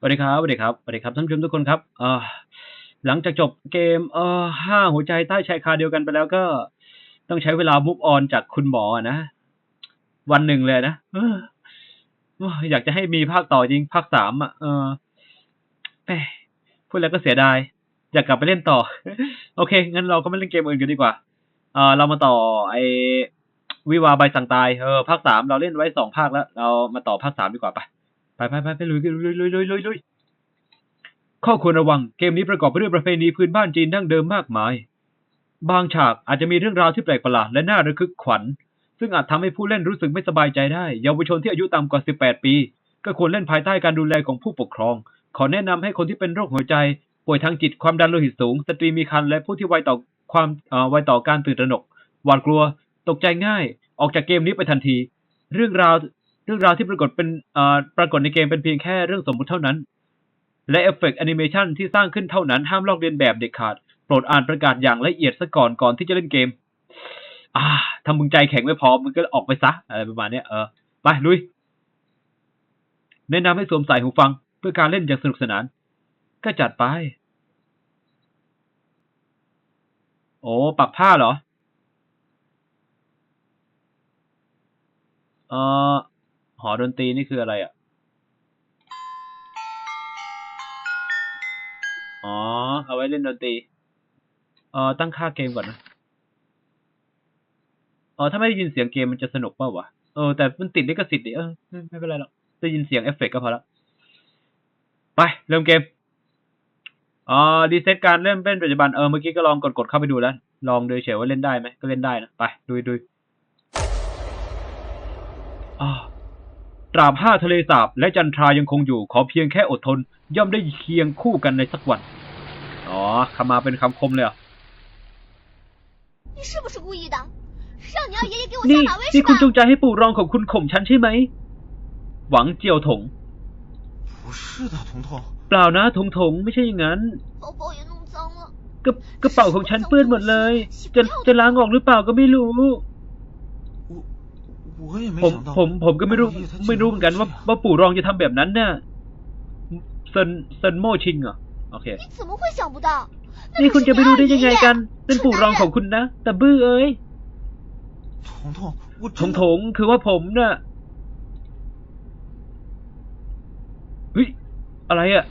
สวัสดีครับสวัสดีครับสวัสดีครับท่านผู้ชมทุกคนครับเออหลังจากจบเกมเออห้าหัวใจใต้ชายคาเดียวกันไปแล้วก็ต้องใช้เวลามุกออนจากคุณหมออะนะ วันหนึ่งเลยนะเออโอ้ยอยากจะให้มีภาคต่อจริงภาคสามอะเออแหมพูดแล้วก็เสียดาย อยากกลับไปเล่นต่อ โอเค งั้นเราก็ไม่เล่นเกมอื่นกันดีกว่าเออเรามาต่อไอวิวาใบสั่งตายเออภาคสามเราเล่นไว้สองภาคแล้ว เรามาต่อภาคสามดีกว่าไป ไปไปไปไปลุยลุยลุยลุยลุยลุยข้อควรระวังเกมนี้ประกอบไปด้วยประเพณีพื้นบ้านจีนดั้งเดิมมากมาย บางฉากอาจจะมีเรื่องราวที่แปลกประหลาดและน่าระทึกขวัญ ซึ่งอาจทำให้ผู้เล่นรู้สึกไม่สบายใจได้ เยาวชนที่อายุต่ำกว่า 18 ปี ก็ควรเล่นภายใต้การดูแลของผู้ปกครอง ขอแนะนำให้คนที่เป็นโรคหัวใจ ป่วยทางจิตความดันโลหิตสูง สตรีมีครรภ์และผู้ที่ไวต่อความไวต่อการตื่นตระหนก หวาดกลัว ตกใจง่าย ออกจากเกมนี้ไปทันที เรื่องราว เรื่องราวที่ปรากฏเป็นปรากฏในเกมเป็นเพียงแค่เรื่องสมมุติเท่านั้น และเอฟเฟกต์แอนิเมชันที่สร้างขึ้นเท่านั้นห้ามลอกเลียนแบบเด็ดขาด โปรดอ่านประกาศอย่างละเอียดซะก่อนก่อนที่จะเล่นเกม อ่าถ้ามึงใจแข็งไม่พอมึงก็ออกไปซะอะไรประมาณนี้เออไปลุย แนะนำให้สวมใส่หูฟังเพื่อการเล่นอย่างสนุกสนาน ก็จัดไป โอ้ปักผ้าเหรอ เออ หอดนตรีนี่คืออะไรอะ อ๋อ เอาไว้เล่นดนตรี เอ่อตั้งค่าเกมก่อนนะเออถ้าไม่ได้ยินเสียงเกมมันจะสนุกเปล่าวะ เออ แต่มันติดลิขสิทธิ์ดิเออ ไม่เป็นไรหรอก ได้ยินเสียงเอฟเฟกต์ก็พอละ ไป เริ่มเกม อ๋อ รีเซ็ตการเล่นเป็นปัจจุบัน เออ เมื่อกี้ก็ลองกดกดเข้าไปดูแล้ว ลองดูเฉยว่าเล่นได้ไหม ก็เล่นได้นะ ไป ดูดูอ่า ตราบห้าทะเลสาบและจันทรายังคงอยู่ขอเพียงแค่อดทน ย่อมได้เคียงคู่กันในสักวัน อ๋อคำมาเป็นคำคมเลยอะนี่นี่คุณจงใจให้ปู่รองของคุณข่มฉันใช่ไหม หวังเจียวถงเปล่านะถงถงไม่ใช่อย่างนั้นกระกระเป๋าของฉันเปื้อนหมดเลย จะจะล้างออกหรือเปล่าก็ไม่รู้ ผมผมผมก็ไม่รู้ไม่รู้เหมือนกันว่าว่าปู่รองจะทำแบบนั้นน่ะเซนเซนโมชิงเหรอโอเคนี่คุณจะไปรู้ได้ยังไงกันนั่นปู่รองของคุณนะ แต่บื้อเอ้ยถงถงคือว่าผมน่ะเฮ้ยอะไรอะ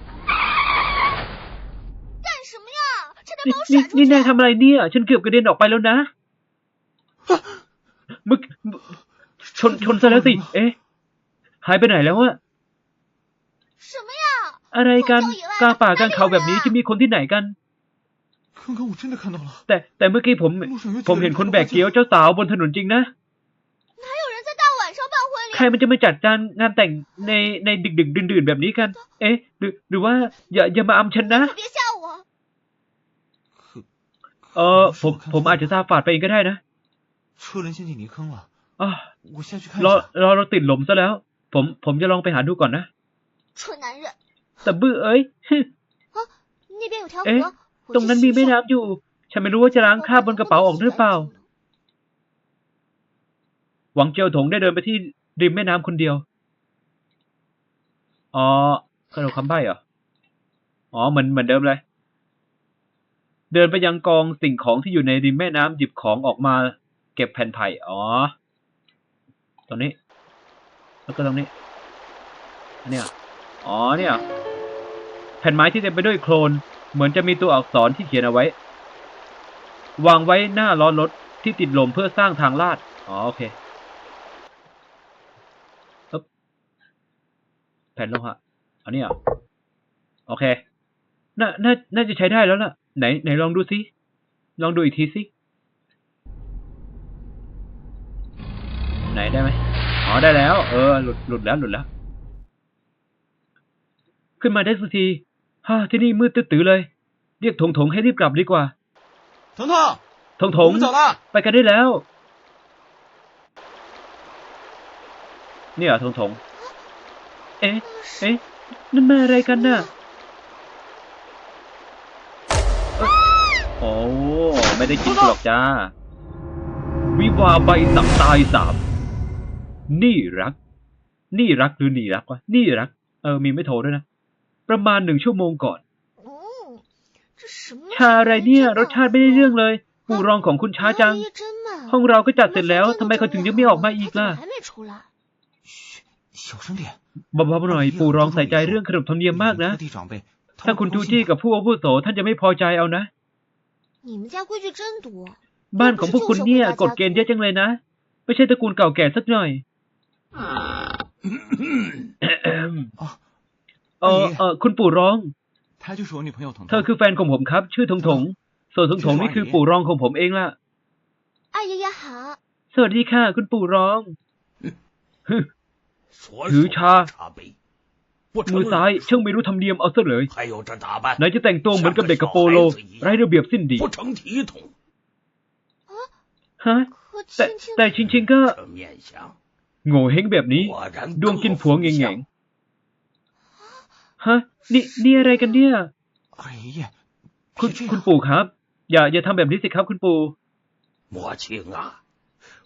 นี่นี่นายทำอะไรเนี่ย ฉันเกือบกระเด็นออกไปแล้วนะมึก ชนชนซะแล้วสิ เอ๊ะ หายไปไหนแล้วอะอะไรกันกลางป่ากลางเขาแบบนี้จะมีคนที่ไหนกัน แต่แต่เมื่อกี้ผม ผมเห็นคนแบกเกี๊ยวเจ้าสาวบนถนนจริงนะใครมันจะมาจัดการงานแต่งในในดึกดึกดื่นดื่นแบบนี้กัน เอ๊ะ หรือหรือว่าอย่าอย่ามาอำฉันนะเออผมผมอาจจะซาบฝาดไปเองก็ได้นะ รอรอเราติดหลมซะแล้ว ผมผมจะลองไปหาดูก่อนนะแต่บื้อเอ้ยเอ๊ะตรงนั้นมีแม่น้ำอยู่ ฉันไม่รู้ว่าจะล้างคราบบนกระเป๋าออกหรือเปล่า หวังเจียวถงได้เดินไปที่ริมแม่น้ำคนเดียว อ๋อกระโดดคำใบ้เหรอ อ๋อเหมือนเหมือนเดิมเลย เดินไปยังกองสิ่งของที่อยู่ในริมแม่น้ำหยิบของออกมา เก็บแผ่นไผ่ อ๋อ ตรงนี้ แล้วก็ตรงนี้อันเนี้ยอ๋อ เนี่ย แผ่นไม้ที่เต็มไปด้วยโคลน เหมือนจะมีตัวอักษรที่เขียนเอาไว้ วางไว้หน้าล้อรถที่ติดลมเพื่อสร้างทางลาด อ๋อ โอเคแผ่นโลหะอันนี้อะโอเค น่า น่า น่าจะใช้ได้แล้วล่ะ ไหน ไหนลองดูสิลองดูอีกทีสิ ไหนได้ไหมอ๋อได้แล้ว เออ หลุดหลุดแล้วหลุดแล้ว ขึ้นมาได้สักทีฮ่าที่นี่มืดตื้อเลย เรียกถงถงให้รีบกลับดีกว่าถงถงถงถงไปกันได้แล้ว เนี่ยถงถงเอ๊ะเอ๊ะนั่นแม่อะไรกันน่ะโอ้ไม่ได้กินหรอกจ้า วิวาใบสับตายสาม นี่รัก นี่รักหรือนี่รักวะนี่รัก เออ มีไม่โทรด้วยนะ ประมาณหนึ่งชั่วโมงก่อนชาอะไรเนี่ย รสชาติไม่ได้เรื่องเลย ปู่รองของคุณช้าจัง ห้องเราก็จัดเสร็จแล้วทำไมเขาถึงยังไม่ออกมาอีกล่ะบ๊เบ๊าๆหน่อย ปู่รองใส่ใจเรื่องขนบธรรมเนียมมากนะ ถ้าคุณทูจี้กับผู้อาวุโสท่านจะไม่พอใจเอานะ บ้านของพวกคุณเนี่ยกฎเกณฑ์เยอะจังเลยนะ ไม่ใช่ตระกูลเก่าแก่สักหน่อย เออเออคุณปู่ร้องเธอคือแฟนของผมครับ ชื่อทงทงส่วนทงทงนี่คือปู่ร้องของผมเองล่ะสวัสดีค่ะ คุณปู่ร้องถือชามือซ้ายเชิงไม่รู้ทำเนียมเอาซะเลยไหนจะแต่งตัวเหมือนกับเด็กกระโปโลไร้ระเบียบสิ้นดีฮะแต่ชิงชิงก็ โง่เฮงแบบนี้ ดวงกินผัวเง่งเงงฮะ นี่นี่อะไรกันเนี่ย คุณคุณปู่ครับ อย่าอย่าทำแบบนี้สิครับคุณปู่โม่ชิงอะ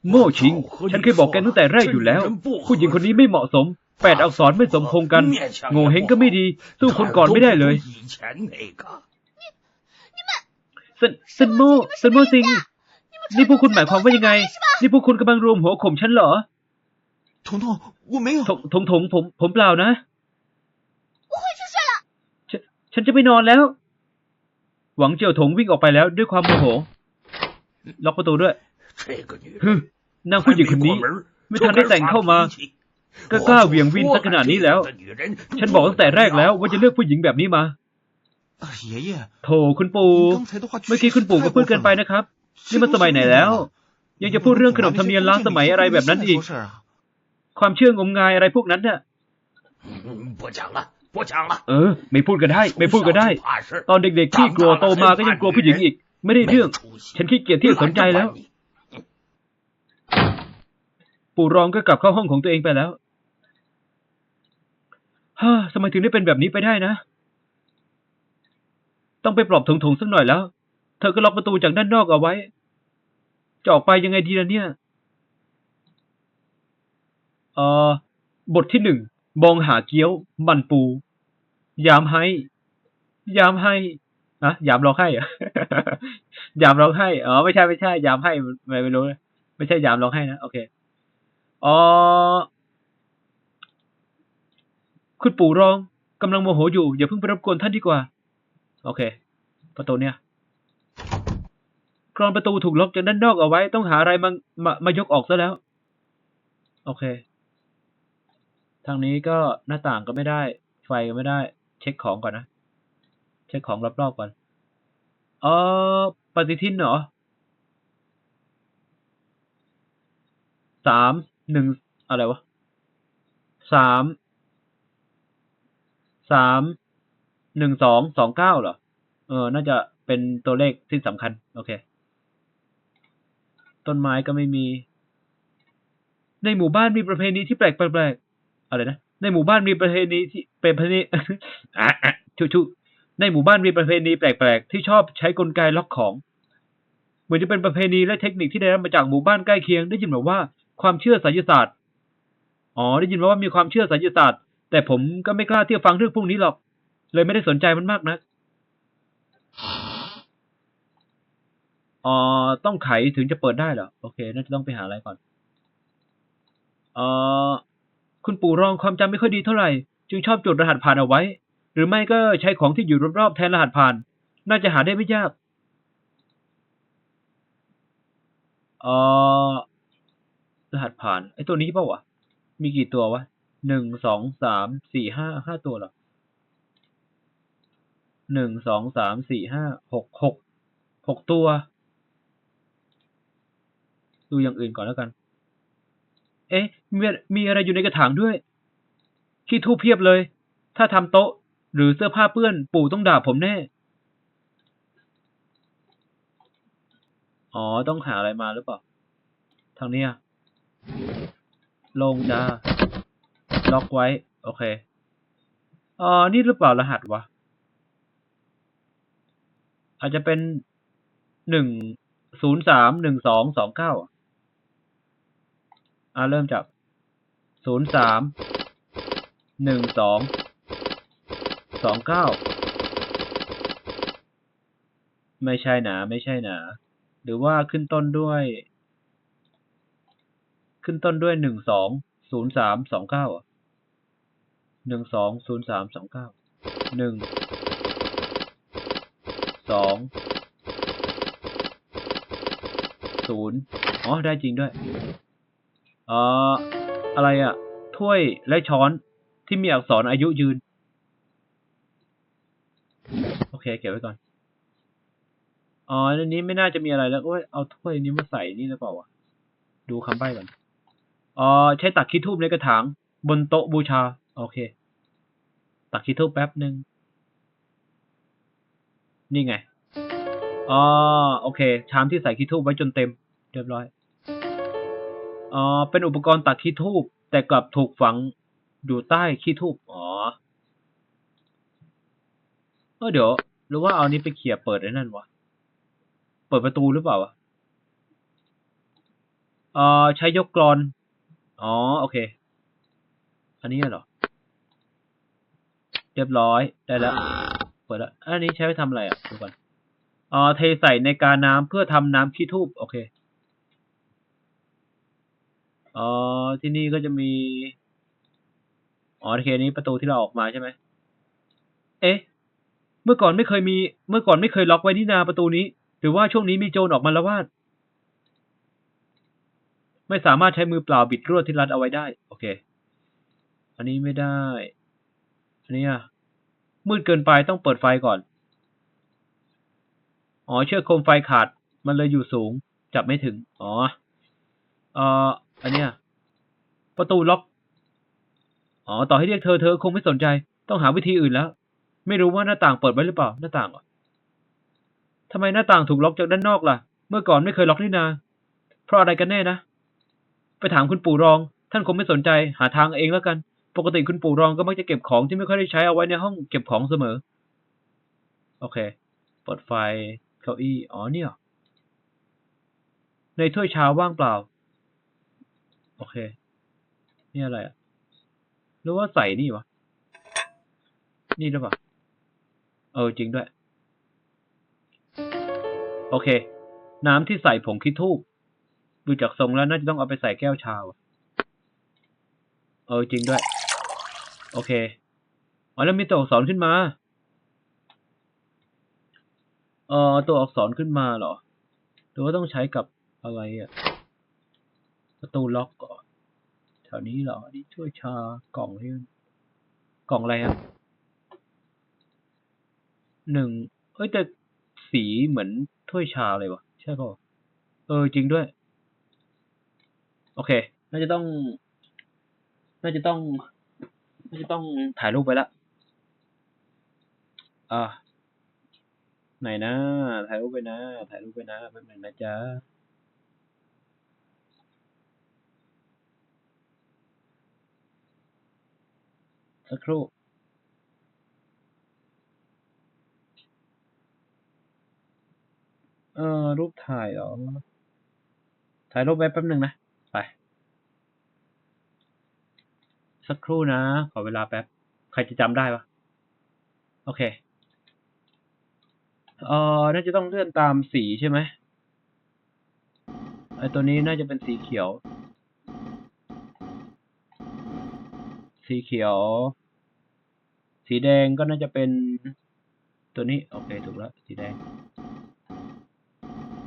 โม่ชิง ฉันเคยบอกแกตั้งแต่แรกอยู่แล้ว ผู้หญิงคนนี้ไม่เหมาะสม แปดอักษรไม่สมพงกัน โง่เฮงก็ไม่ดี สู้คนก่อนไม่ได้เลยเซนเซนโมเซนโมซิง นี่พวกคุณหมายความว่ายังไง นี่พวกคุณกำลังรวมหัวข่มฉันเหรอ 彤彤，我没有 ถ。งถงถงผมผมเปล่านะ 我回去睡了。 ฉันฉันจะไปนอนแล้ว หวังเจียวถงวิ่งออกไปแล้วด้วยความโมโห ล็อกประตูด้วย 这个女 ฮึ 人 นางผู้หญิงคนนี้ ไม่ทันได้แต่งเข้ามา ก็กล้าเหวี่ยงวินสักขนาดนี้แล้ว ฉันบอกตั้งแต่แรกแล้วว่าจะเลือกผู้หญิงแบบนี้มา 二爷爷， โถคุณปู่ 您刚才的话 เมื่อกี้คุณปู่ก็พูดเกินไปนะครับ นี่มันสมัยไหนแล้ว ยังจะพูดเรื่องขนบธรรมเนียมล้าสมัยอะไรแบบนั้นอีก ความเชื่องมงายอะไรพวกนั้นเนี่ยเออ ไม่พูดก็ได้ ไม่พูดก็ได้ ตอนเด็กๆขี้กลัวโตมาก็ยังกลัวผู้หญิงอีก ไม่ได้เรื่อง ฉันขี้เกียจที่จะสนใจแล้ว ปู่รองก็กลับเข้าห้องของตัวเองไปแล้วฮ่าสมัยถึงได้เป็นแบบนี้ไปได้นะ ต้องไปปลอบถงๆสักหน่อยแล้ว เธอก็ล็อกประตูจากด้านนอกเอาไว้ จะออกไปยังไงดีนะเนี่ย อ่อบทที่หนึ่งมองหาเกี๊ยวมันปู ยามให้ ยามให้อะยามร้องไห้อะยามร้องไห้อ๋อไม่ใช่ไม่ใช่ ยามให้ไม่ไม่รู้ไม่ใช่ยามร้องไห้นะโอเคอ๋อคุณปู่ร้องกำลังโมโหอยู่ อย่าเพิ่งไปรบกวนท่านดีกว่า โอเค ประตูเนี่ยกรอนประตูถูกล็อกจากด้านนอกเอาไว้ ต้องหาอะไรมามามายกออกซะแล้ว โอเค ทางนี้ก็หน้าต่างก็ไม่ได้ ไฟก็ไม่ได้ เช็คของก่อนนะ เช็คของรอบๆก่อนเออปฏิทินเหรอสามหนึ่งอะไรวะสามสามหนึ่งสองสองเก้าเหรอ เออ น่าจะเป็นตัวเลขที่สำคัญ โอเค ต้นไม้ก็ไม่มี ในหมู่บ้านมีประเพณีที่แปลกแปลกๆ อะไรนะ ในหมู่บ้านมีประเพณีที่เป็นประเพณีอะชุชุในหมู่บ้านมีประเพณีแปลกๆ ที่ชอบใช้กลไกล็อกของเหมือนจะเป็นประเพณีและเทคนิคที่ได้รับมาจากหมู่บ้านใกล้เคียงได้ยินมาว่าความเชื่อไสยศาสตร์อ๋อได้ยินมาว่ามีความเชื่อไสยศาสตร์ แต่ผมก็ไม่กล้าที่จะฟังเรื่องพวกนี้หรอก เลยไม่ได้สนใจมันมากนะอ๋อต้องไขถึงจะเปิดได้เหรอโอเคน่าจะต้องไปหาอะไรก่อนเอ่อ คุณปู่รองความจำไม่ค่อยดีเท่าไหร่ จึงชอบจดรหัสผ่านเอาไว้ หรือไม่ก็ใช้ของที่อยู่รอบๆแทนรหัสผ่าน น่าจะหาได้ไม่ยากเอ่อรหัสผ่าน ไอ้ตัวนี้เปล่าวะ มีกี่ตัววะหนึ่งสองสามสี่ห้าห้าตัวเหรอหนึ่งสองสามสี่ห้าหกหกหกตัว ดูอย่างอื่นก่อนแล้วกัน เอ๊ะมีมีอะไรอยู่ในกระถางด้วย ขี้ทูบเพียบเลย ถ้าทำโต๊ะ หรือเสื้อผ้าเปื้อน ปู่ต้องด่าผมแน่ อ๋อ ต้องหาอะไรมาหรือเปล่า ทางเนี้ยลงจ้า ล็อกไว้ โอเคอ๋อนี่หรือเปล่ารหัสวะ อาจจะเป็นหนึ่งศูนย์สามหนึ่งสองสองเก้าอ่ อ่าเริ่มจากศูนย์สามหนึ่งสองสองเก้าไม่ใช่หนาไม่ใช่หนา หรือว่าขึ้นต้นด้วย ขึ้นต้นด้วยหนึ่งสองศูนย์สามสองเก้าหนึ่งสองศูนย์สามสองเก้าหนึ่งสองศูนย์อ๋อ ได้จริงด้วย เอ่อ อะไรอะถ้วยและช้อนที่มีอักษรอายุยืน โอเค เก็บไว้ก่อน อ๋ออันนี้ไม่น่าจะมีอะไรแล้วโอ้ยเอาถ้วยนี้มาใส่นี่หรือเปล่าวะ ดูคำใบ้ก่อน อ๋อ ใช้ตักขี้ทูบในกระถาง บนโต๊ะบูชา โอเค ตักขี้ทูบแป๊บหนึ่งนี่ไง อ๋อ โอเค ชามที่ใส่ขี้ทูบไว้จนเต็ม เรียบร้อย อ๋อ เป็นอุปกรณ์ตักขี้ทูบแต่กลับถูกฝังอยู่ใต้ขี้ทูบอ๋อเออเดี๋ยว หรือว่าเอานี้ไปเขี่ยเปิดไอ้นั่นวะ เปิดประตูหรือเปล่าวะเออใช้ยกกรอน อ๋อ โอเค อันนี้เหรอ เรียบร้อยได้แล้ว เปิดแล้ว อันนี้ใช้ไปทำอะไรอะดูก่อนอ๋อเทใส่ในกาน้ำเพื่อทำน้ำขี้ทูบโอเค อ๋อ ที่นี่ก็จะมี อ๋อโอเคนี้ประตูที่เราออกมาใช่ไหม เอ๊ะ เมื่อก่อนไม่เคยมี เมื่อก่อนไม่เคยล็อกไว้นี่นาประตูนี้ หรือว่าช่วงนี้มีโจรออกมาแล้วว่า ไม่สามารถใช้มือเปล่าบิดลวดที่รัดเอาไว้ได้ โอเค อันนี้ไม่ได้ อันนี้อะ มืดเกินไปต้องเปิดไฟก่อน อ๋อ เชือกโคมไฟขาด มันเลยอยู่สูง จับไม่ถึง อ๋อ เอ่อ อันเนี้ย ประตูล็อก อ๋อ ต่อให้เรียกเธอเธอคงไม่สนใจ ต้องหาวิธีอื่นแล้ว ไม่รู้ว่าหน้าต่างเปิดไว้หรือเปล่า หน้าต่างเหรอทำไมหน้าต่างถูกล็อกจากด้านนอกล่ะ เมื่อก่อนไม่เคยล็อกนี่นา เพราะอะไรกันแน่นะ ไปถามคุณปู่รอง ท่านคงไม่สนใจ หาทางเองแล้วกัน ปกติคุณปู่รองก็มักจะเก็บของที่ไม่ค่อยได้ใช้เอาไว้ในห้องเก็บของเสมอ โอเค เปิดไฟ เก้าอี้ อ๋อเนี่ย ในถ้วยชาว่างเปล่า โอเค นี่อะไรอะหรือว่าใส่นี่วะ นี่หรือเปล่า เออจริงด้วย โอเค น้ำที่ใส่ผงคิดทูบดูจากทรงแล้วน่าจะต้องเอาไปใส่แก้วชาว่ะเออจริงด้วย โอเคอ๋อแล้วมีตัวอักษรขึ้นมา เออตัวอักษรขึ้นมาเหรอหรือว่าต้องใช้กับอะไรอะ ประตูล็อกก่อนแถวนี้เหรอ นี่ช่วยชากล่องที่กล่องอะไรอะหนึ่งเอ้ยแต่สีเหมือนถ้วยชาเลยวะใช่ป่ะเออจริงด้วย โอเค น่าจะต้อง น่าจะต้อง น่าจะต้องถ่ายรูปไปละอ่าไหนนะ ถ่ายรูปไปนะ ถ่ายรูปไปนะแป๊บหนึงนะจ๊ะ สักครู่เออรูปถ่ายเหรอ ถ่ายรูปไว้แป๊บหนึ่งนะ ไป สักครู่นะ ขอเวลาแป๊บ ใครจะจำได้ปะโอเค เออน่าจะต้องเลื่อนตามสีใช่ไหมไอตัวนี้น่าจะเป็นสีเขียว สีเขียว สีแดงก็น่าจะเป็นตัวนี้ โอเค ถูกแล้ว สีแดง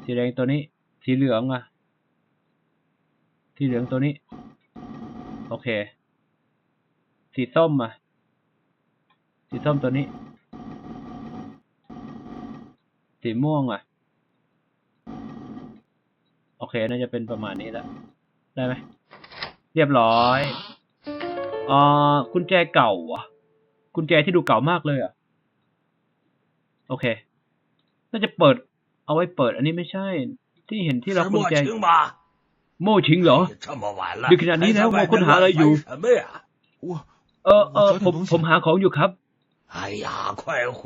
สีแดงตัวนี้ สีเหลืองอะสีเหลืองตัวนี้ โอเค สีส้มอะสีส้มตัวนี้ สีม่วงอะโอเค น่าจะเป็นประมาณนี้แหละได้ไหม เรียบร้อยอ่ากุญแจเก่าอะ กุญแจที่ดูเก่ามากเลยอะ โอเค น่าจะเปิด เอาไว้เปิด อันนี้ไม่ใช่ ที่เห็นที่เรากุญแจโม่ชิงเหรอดึกขนาดนี้แล้วโม่ค้นหาอะไรอยู่ เออเออผมผมหาของอยู่ครับ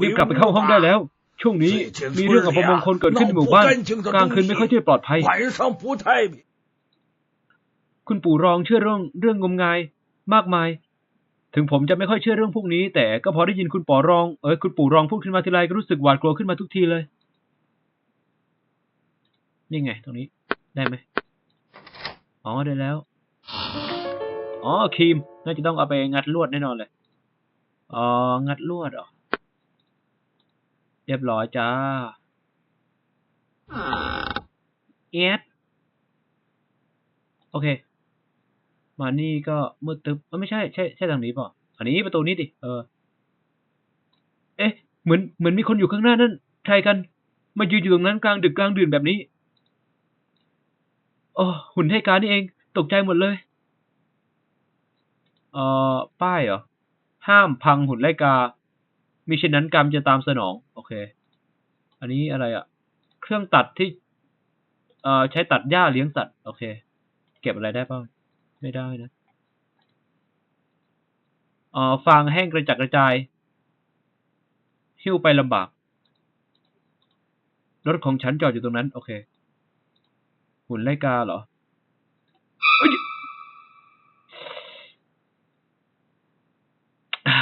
รีบกลับไปเข้าห้องได้แล้ว ช่วงนี้มีเรื่องอับประมงคลเกิดขึ้นนหมู่บ้านกลางคืนไม่ค่อยที่ปลอดภัย คุณปู่รองเชื่อเรื่องเรื่องงมงาย มากมาย ถึงผมจะไม่ค่อยเชื่อเรื่องพวกนี้ แต่ก็พอได้ยินคุณปอรอง เอ้ยคุณปู่รองพูดขึ้นมาทีไรก็รู้สึกหวาดกลัวขึ้นมาทุกทีเลย นี่ไง ตรงนี้ ได้ไหมอ๋อได้แล้ว อ๋อครีม น่าจะต้องเอาไปงัดลวดแน่นอนเลยอ๋องัดลวดเหรอเรียบร้อยจ้าเอสโอเค มานี่ก็มืดตึ๊บไม่ใช่ใช่ใช่ทางนี้ป่ะอันนี้ประตูนี้ดิเออ เอ๊ะ เหมือนเหมือนมีคนอยู่ข้างหน้านั่นใครกัน มายืนอยู่ตรงนั้นกลางดึกกลางดื่นแบบนี้โอ้หุ่นให้การนี่เอง ตกใจหมดเลยเอ่อป้ายเหรอ ห้ามพังหุ่นไล่กา มิฉะนั้นกรรมจะตามสนอง โอเค อันนี้อะไรอะเครื่องตัดที่ เอ่อ ใช้ตัดหญ้าเลี้ยงสัตว์ โอเค เก็บอะไรได้บ้าง ไม่ได้นะอ่อฟางแห้งกระจัดกระจาย หิ้วไปลำบาก รถของฉันจอดอยู่ตรงนั้น โอเค หุ่นไล่กาเหรอ เอ้ยอ่า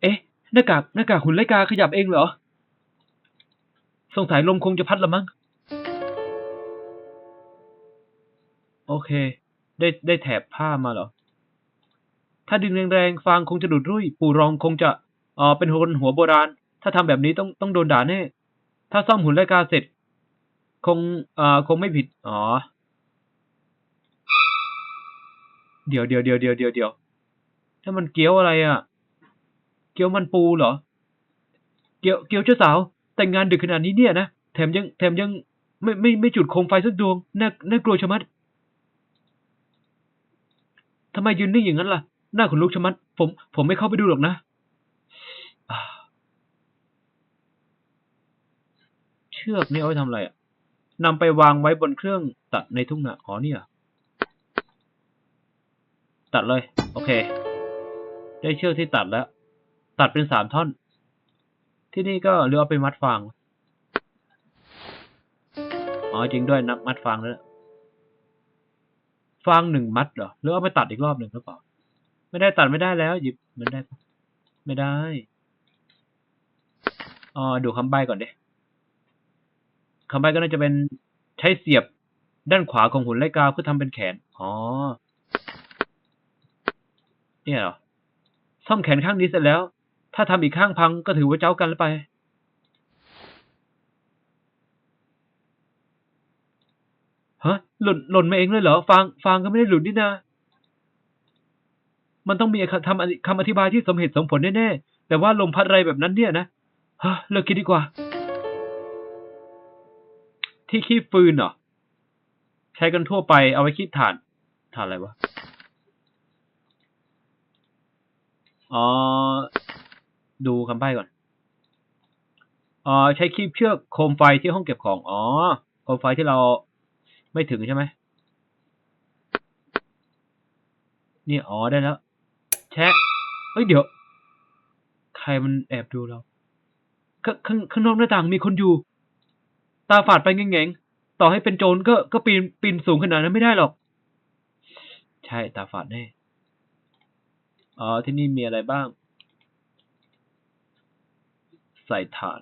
เอ๊ะ หน้ากาก หน้ากากหุ่นไล่กาขยับเองเหรอ สงสัยลมคงจะพัดละมั้ง โอเค ได้ได้แถบผ้ามาเหรอ ถ้าดึงแรงๆฟางคงจะดูดรุ่ย ปู่รองคงจะเอ่อเป็นคนหัวโบราณ ถ้าทำแบบนี้ต้องต้องโดนด่าแน่ ถ้าซ่อมหุ่นไลกาเสร็จ คงเอ่อคงไม่ผิด อ๋อ เดี๋ยวเดี๋ยวเดี๋ยวเดี๋ยวเดี๋ยวเดี๋ยวถ้ามันเกี๊ยวอะไรอะ เกี๊ยวมันปูเหรอ เกี๊ยวเกี๊ยวเจ้าสาว แต่งงานดึกขนาดนี้เนี่ยนะ แถมยังแถมยังไม่ไม่ไม่จุดโคมไฟสักดวง น่าน่ากลัวชะมัด ทำไมยืนนิ่งอย่างนั้นล่ะ หน้าขนลุกชะมัด ผม ผมไม่เข้าไปดูหรอกนะ เชือกนี่เอาไว้ทำอะไรอะนำไปวางไว้บนเครื่องตัดในทุ่งนาอ๋อเนี่ย ตัดเลย โอเค ได้เชือกที่ตัดแล้ว ตัดเป็นสามท่อน ที่นี่ก็เรือเอาไปมัดฟาง อ๋อจริงด้วยนับมัดฟางแล้ว ฟางหนึ่งมัดเหรอหรือเอาไปตัดอีกรอบหนึ่งหรือเปล่า ไม่ได้ตัดไม่ได้แล้ว หยิบมันได้ปะไม่ได้อ๋อดูคำใบ้ก่อนเด้คำใบ้ก็น่าจะเป็นใช้เสียบด้านขวาของหุ่นไล่กาเพื่อทำเป็นแขน อ๋อ เนี่ยเหรอ ซ่อมแขนข้างนี้เสร็จแล้ว ถ้าทำอีกข้างพังก็ถือว่าเจ้ากันแล้วไป ฮะหล่นหล่นมาเองเลยเหรอฟางฟางก็ไม่ได้หลุดนี่นามันต้องมีคำทำคำอธิบายที่สมเหตุสมผลแน่ๆแต่ว่าลมพัดอะไรแบบนั้นเนี่ยนะฮะเลิกคิดดีกว่า ที่คีบฟืนเหรอใช้กันทั่วไปเอาไว้คีบถ่านถ่านอะไรวะอ๋อดูคำใบ้ก่อนอ๋อใช้คีบเชือกโคมไฟที่ห้องเก็บของ อ๋อ โคมไฟที่เรา ไม่ถึงใช่ไหมนี่อ๋อได้แล้ว แชะเฮ้ยเดี๋ยว ใครมันแอบดูเรา ข้างข้างข้างนอกหน้าต่างมีคนอยู่ ตาฝาดไปแง่งๆ ต่อให้เป็นโจรก็ก็ปีนปีนสูงขนาดนั้นไม่ได้หรอก ใช่ตาฝาดแน่อ๋อที่นี่มีอะไรบ้าง ใส่ถ่าน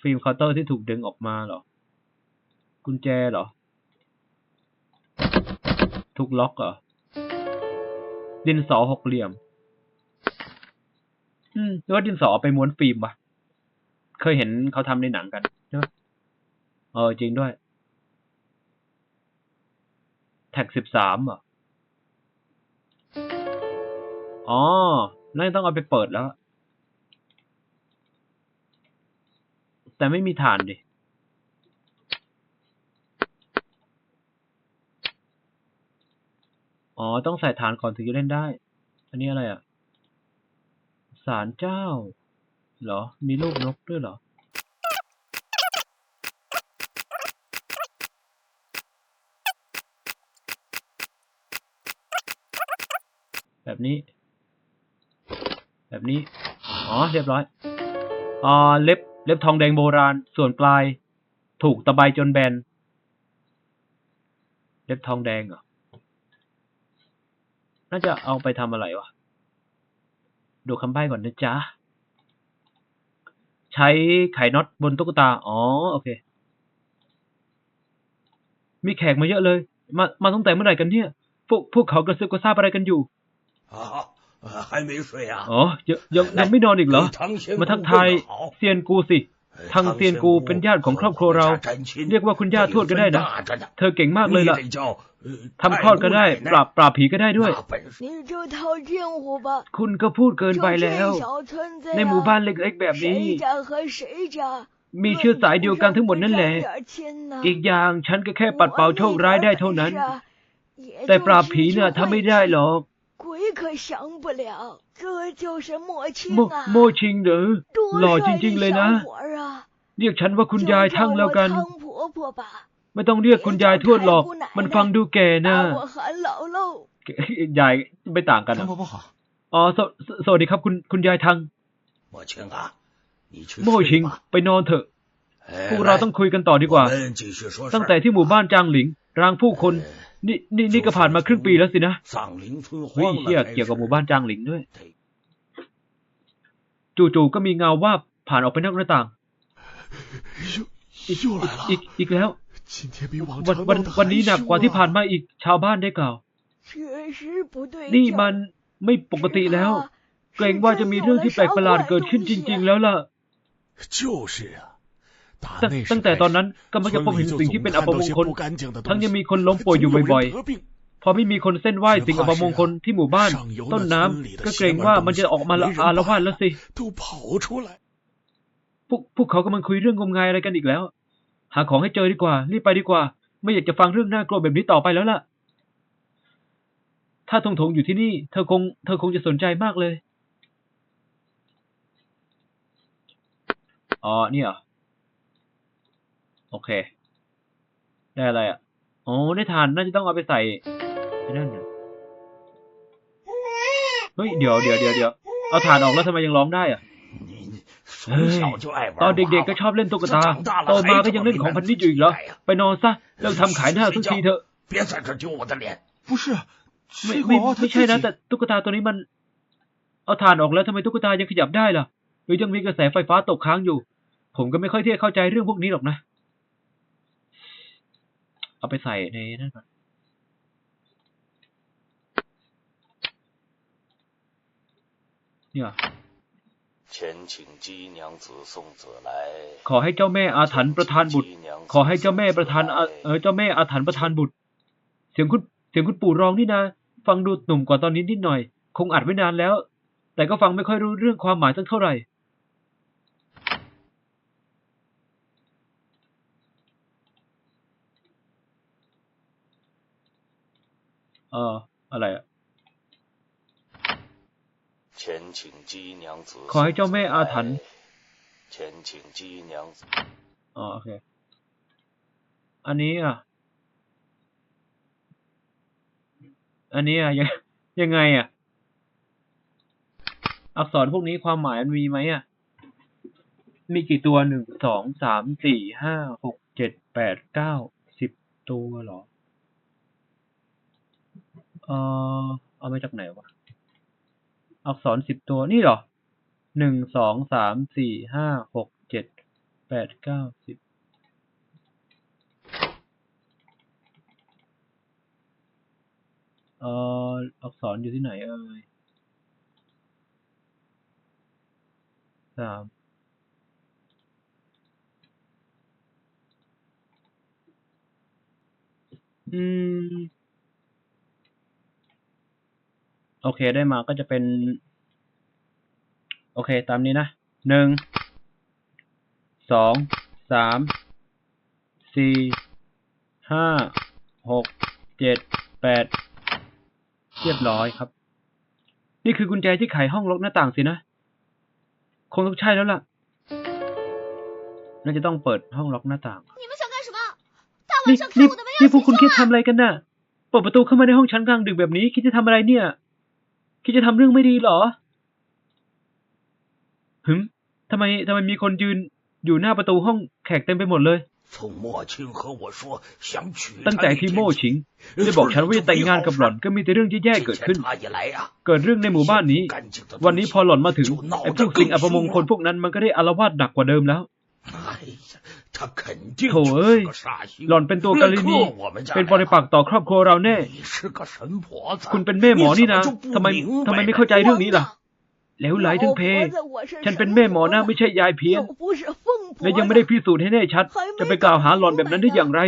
ฟิล์มเคาน์เตอร์ที่ถูกดึงออกมาหรอ กุญแจเหรอ ทุกล็อกเหรอ ดินสอหกเหลี่ยม อืมหรือว่าดินสอไปม้วนฟิล์มปะเคยเห็นเขาทำในหนังกันใช่ปะเออจริงด้วย แท็กสิบสามเหรอ อ๋อนั่นต้องเอาไปเปิดแล้ว แต่ไม่มีฐานดิ อ๋อ ต้องใส่ฐานก่อนถึงจะเล่นได้ อันนี้อะไรอะศาลเจ้า เหรอ มีรูปนกด้วยเหรอ แบบนี้ แบบนี้ อ๋อ เรียบร้อย อ่า เล็บ เล็บทองแดงโบราณ ส่วนปลาย ถูกตะไบจนแบน เล็บทองแดงเหรอ น่าจะเอาไปทำอะไรวะ ดูคำใบ้ก่อนนะจ๊ะ ใช้ไขน็อตบนตุ๊กตา อ๋อ โอเค มีแขกมาเยอะเลย มา มาตั้งแต่เมื่อไหร่กันเนี่ย พวก พวกเขากระซิบกระซาบอะไรกันอยู่ อ๋อ ยังยังยังไม่นอนอีกเหรอ มาทักทายเซียนกูสิ ทางเซียนกูเป็นญาติของครอบครัวเรา เรียกว่าคุณย่าทวดก็ได้นะ เธอเก่งมากเลยล่ะ ทำคลอดก็ได้ ปราบปราบผีก็ได้ด้วย คุณก็พูดเกินไปแล้ว ในหมู่บ้านเล็กๆแบบนี้ มีเชื้อสายเดียวกันทั้งหมดนั่นแหละ อีกอย่างฉันก็แค่ปัดเป่าโชคร้ายได้เท่านั้น แต่ปราบผีเนี่ยทำไม่ได้หรอกโมชิงเหรอหล่อจริง ๆ เลยนะ เรียกฉันว่าคุณยายทั้งแล้วกัน ไม่ต้องเรียกคุณยายทวดหรอก มันฟังดูแก่นะ 把我喊姥姥。 ยายไม่ต่างกัน 唐 อะ 伯伯好， อ๋อสวสสวัสดีครับคุณคุณยายทัง 莫青啊，你去 โมชิง 睡吧。 ไปนอนเถอะ 哎 พวกเราต้องคุยกันต่อดีกว่า 我们继续说事儿 ตั้งแต่ที่หมู่บ้านจางหลิง รางผู้คน นี่นี่นี่ก็ผ่านมาครึ่งปีแล้วสินะ 藏灵村 เฮ้ย 荒 เฮีย 了开 เกี่ยวกับ 始 หมู่บ้านจางหลิงด้วย 对 จู่ๆก็มีเงาว่าบผ่านออกไปนอกหน้าต่าง 又 อีก 又来 อีก 了， อีกแล้ว 今天比往 วันวันวันนี้หนักกว่าที่ผ่านมาอีกชาวบ้านได้กล่าวนี่มันไม่ปกติแล้ว เกรงว่าจะมีเรื่องที่แปลกประหลาดเกิดขึ้นจริง ๆ แล้วล่ะตั้งแต่ตอนนั้นก็มักจะพบเห็นสิ่งที่เป็นอัปมงคลทั้งยังมีคนล้มป่วยอยู่บ่อยๆ พอไม่มีคนเส้นไหว้สิ่งอัปมงคลที่หมู่บ้าน ต้นน้ำก็เกรงว่ามันจะออกมาละอาละวาดแล้วสิพวกพวกเขากำลังคุยเรื่องงมงายอะไรกันอีกแล้ว หาของให้เจอดีกว่า รีบไปดีกว่า ไม่อยากจะฟังเรื่องน่ากลัวแบบนี้ต่อไปแล้วล่ะ ถ้าทงทงอยู่ที่นี่ เธอคง เธอคงจะสนใจมากเลย อ๋อ นี่เหรอ โอเค ได้อะไรอะอ๋อได้ทานน่าจะต้องเอาไปใส่ไอ้นั่นน่ะเฮ้ย เดี๋ยวเดี๋ยวเดี๋ยวเดี๋ยวเอาถานออกแล้วทำไมยังร้องได้อะ ตอนเด็กๆก็ชอบเล่นตุ๊กตาโตมาก็ยังเล่นของพันนี้อยู่อีกเหรอ ไปนอนซะเลิกทำขายหน้าทุกทีเถอะไม่ไม่ไม่ใช่นะแต่ตุ๊กตาตัวนี้มัน เอาถ่านออกแล้วทำไมตุ๊กตายังขยับได้ล่ะ หรือยังมีกระแสไฟฟ้าตกค้างอยู่ ผมก็ไม่ค่อยที่จะเข้าใจเรื่องพวกนี้หรอกนะ เอาไปใส่ในนั้นก่อนเนี่ย ขอให้เจ้าแม่อาถรรพ์ประทานบุตร ขอให้เจ้าแม่ประทานเออเจ้าแม่อาถรรพ์ประทานบุตร เสียงคุณเสียงคุณปู่ร้องนี่นะ ฟังดูหนุ่มกว่าตอนนี้นิดหน่อย คงอัดไว้นานแล้ว แต่ก็ฟังไม่ค่อยรู้เรื่องความหมายสักเท่าไหร่ เอออะไรอะ ขอให้เจ้าแม่อาถรรพ์อ๋อโอเค อันนี้อะ อันนี้อะยังยังไงอะ อักษรพวกนี้ความหมายมันมีไหมอะ มีกี่ตัวหนึ่งสองสามสี่ห้าหกเจ็ดแปดเก้าสิบตัวหรอ เออเอามาจากไหนวะ อักษรสิบตัวนี่หรอหนึ่งสองสามสี่ห้าหกเจ็ดแปดเก้าสิบเอ่ออักษรอยู่ที่ไหนเอ่ยสามอืม โอเคได้มาก็จะเป็น โอเค ตามนี้นะหนึ่งสองสามสี่ห้าหกเจ็ดแปดเรียบร้อยครับ นี่คือกุญแจที่ไขห้องล็อกหน้าต่างสินะ คงต้องใช่แล้วล่ะ น่าจะต้องเปิดห้องล็อกหน้าต่างนี่นี่นี่พวกคุณคิดทำอะไรกันนะ่ะเปิดประตูเข้ามาในห้องชั้นกลางดึกแบบนี้ คิดจะทำอะไรเนี่ย คิดจะทำเรื่องไม่ดีเหรอหึมทำไมทำไมมีคนยืนอยู่หน้าประตูห้องแขกเต็มไปหมดเลยตั้งแต่ที่โม่ชิงได้บอกฉันว่าจะแต่งงานกับหล่อนก็มีแต่เรื่องแย่ๆเกิดขึ้น เกิดเรื่องในหมู่บ้านนี้ วันนี้พอหล่อนมาถึงไอ้พวกกลิ่งอัปมงคลพวกนั้นมันก็ได้อารวาสหนักกว่าเดิมแล้ว โถเอ้ยหล่อนเป็นตัวกาลินีเป็นบริปักต่อครอบครัวเราแน่ คุณเป็นแม่หมอนี่นะทำไมทำไมไม่เข้าใจเรื่องนี้ล่ะแล้วหลายทั้งเพ ฉันเป็นแม่หมอนะไม่ใช่ยายเพี้ยน และยังไม่ได้พิสูจน์ให้แน่ชัด จะไปกล่าวหาหลอนแบบนั้นได้อย่างไร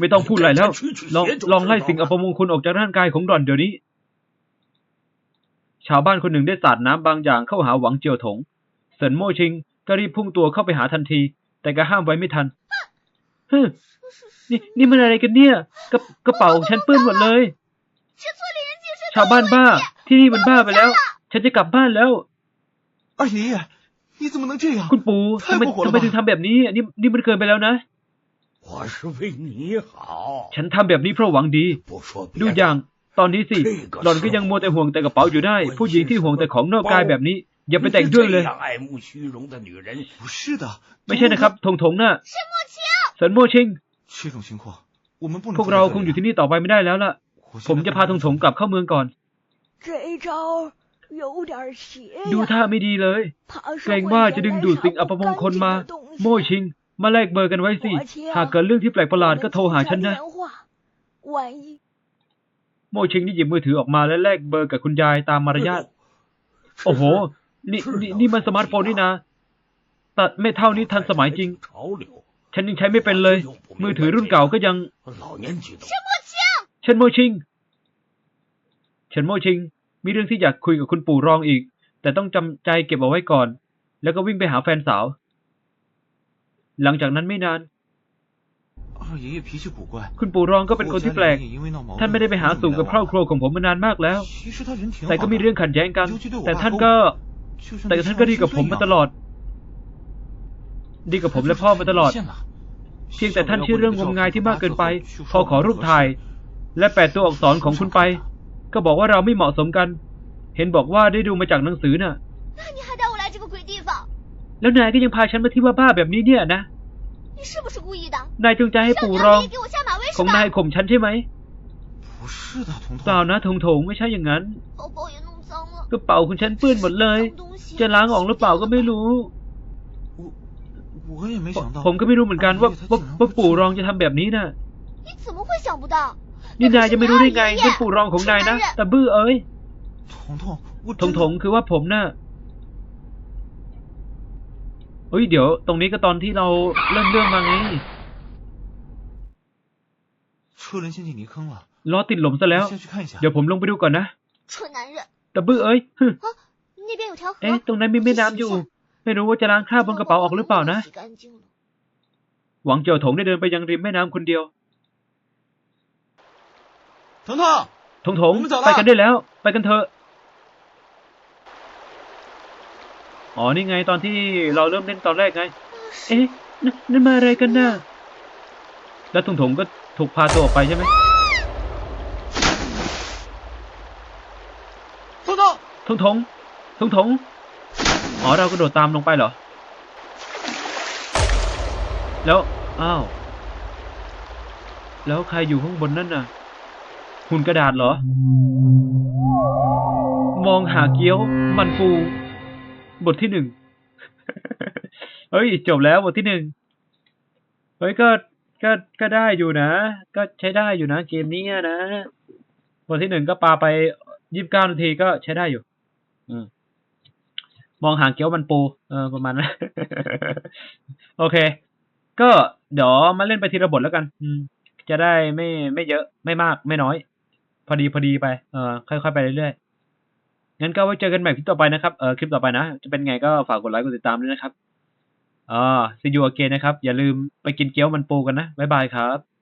ไม่ต้องพูดอะไรแล้ว ลองลองไล่สิ่งอัปมงคลออกจากร่างกายของหลอนเดี๋ยวนี้ ชาวบ้านคนหนึ่งได้สาดน้ำบางอย่างเข้าหาหวังเจียวถง เซินโม่ชิงก็รีบพุ่งตัวเข้าไปหาทันที แต่ก็ห้ามไว้ไม่ทันฮึมนี่นี่มันอะไรกันเนี่ยกระกระเป๋าของฉันเปื้อนหมดเลย 是村里人竟是 ชาวบ้านบ้า ที่นี่มันบ้าไปแล้ว ฉันจะกลับบ้านแล้ว 二爷爷，你怎么能这样 คุณ？ปู่ทำไม 太不火了吧 ทำไมถึงทำแบบนี้นี่นี่มันเกินไปแล้วนะ 我是为你好， ฉันทำแบบนี้เพราะหวังดี 不说别 ดู 的 อย่าง ตอนนี้สิ หล่อนก็ยังมัวแต่ห่วงแต่กระเป๋าอยู่ได้ ผู้หญิงที่ห่วงแต่ของนอกกายแบบนี้ อย่าไปแต่งด้วยเลย 这样爱慕虚荣的女人，不是的， ไม่ใช่นะครับถงถงน่ะ 是莫青， เซินโม่ชิง 这种情况我们不能 พวกเราคงอยู่ที่นี่ต่อไปไม่ได้แล้วล่ะ ผมจะพาถงถงกลับเข้าเมืองก่อน 这招有点邪 ดู 呀， ท่าไม่ดีเลย 怕 เกรงว่าจะดึงดูดสิ่งอัปมงคลมา โม่ชิง มาแลกเบอร์กันไว้สิ หากเกิดเรื่องที่แปลกประหลาดก็โทรหาฉันนะ 万一 โม่ชิงนี่หยิบมือถือออกมาและแลกเบอร์กับคุณยายตามมารยาท โอ้โห นี่นี่นี่มันสมาร์ทโฟนนี่นะ ตัดไม่เท่านี้ทันสมัยจริง ฉันยังใช้ไม่เป็นเลย มือถือรุ่นเก่าก็ยังเฉันโมชิงฉันโมชิง มีเรื่องที่อยากคุยกับคุณปู่รองอีก แต่ต้องจำใจเก็บเอาไว้ก่อน แล้วก็วิ่งไปหาแฟนสาว หลังจากนั้นไม่นานคุณปู่รองก็เป็นคนที่แปลก ท่านไม่ได้ไปหาสู่กับครอบครัวของผมมานานมากแล้ว แต่ก็มีเรื่องขัดแย้งกัน แต่ท่านก็ แต่ท่านก็ดีกับผมมาตลอด ดีกับผมและพ่อมาตลอด เพียงแต่ท่านเชื่อเรื่องงมงายที่มากเกินไป พอขอรูปถ่าย และแปดตัวอักษรของคุณไป ก็บอกว่าเราไม่เหมาะสมกัน เห็นบอกว่าได้ดูมาจากหนังสือน่ะแล้วนายก็ยังพาฉันมาที่ว่าบ้าแบบนี้เนี่ยนะนายจงใจให้ปู่รอง ของนายข่มฉันใช่ไหมเปล่านะทงทงไม่ใช่อย่างนั้น กระเป๋าของฉันเปื้อนหมดเลย จะล้างออกหรือเปล่าก็ไม่รู้ ผมก็ไม่รู้เหมือนกันว่าว่าปู่รองจะทำแบบนี้นะนี่นายจะไม่รู้ได้ไงเป็นปู่รองของนายนะแต่บื้อเอ้ยถงถงคือว่าผมน่ะเฮ้ยเดี๋ยว ตรงนี้ก็ตอนที่เราเริ่มเรื่องมาไงล้อติดหลมซะแล้ว เดี๋ยวผมลงไปดูก่อนนะ ดับเบิลเอ้ยเอ๊ะตรงนั้นมีแม่น้ำอยู่ ไม่รู้ว่าจะล้างคราบบนกระเป๋าออกหรือเปล่านะ หวังเจียวถงได้เดินไปยังริมแม่น้ำคนเดียวถงถงถงไปกันได้แล้ว ไปกันเถอะอ๋อนี่ไงตอนที่เราเริ่มเล่นตอนแรกไง เอ๊ะนั่นมาอะไรกันน่ะแล้วถงถงก็ถูกพาตัวออกไปใช่ไหม 彤，ถงถงถงถงอ๋อเรากระโดดตามลงไปเหรอ แล้ว อ้าว แล้วใครอยู่ข้างบนนั่นน่ะ หุ่นกระดาษเหรอ มองหาเกี้ยว มันฟู บทที่หนึ่ง เฮ้ย จบแล้วบทที่หนึ่ง เฮ้ย ก็ ก็ ก็ได้อยู่นะ ก็ใช้ได้อยู่นะ เกมนี้นะ บทที่หนึ่งก็ปาไปยี่สิบเก้านาทีก็ใช้ได้อยู่ อืมมองหางเกี๊ยวมันปู เออประมาณนั้นโอเค ก็เดี๋ยวมาเล่นไปทีละบทแล้วกัน อืม จะได้ไม่ไม่เยอะไม่มากไม่น้อย พอดีพอดีไปเออค่อยๆไปเรื่อยๆงั้นก็ไว้เจอกันใหม่คลิปต่อไปนะครับเออคลิปต่อไปนะจะเป็นไงก็ฝากกดไลค์กดติดตามด้วยนะครับอ่า see you again นะครับ อย่าลืมไปกินเกี๊ยวมันปูกันนะบ๊ายบายครับ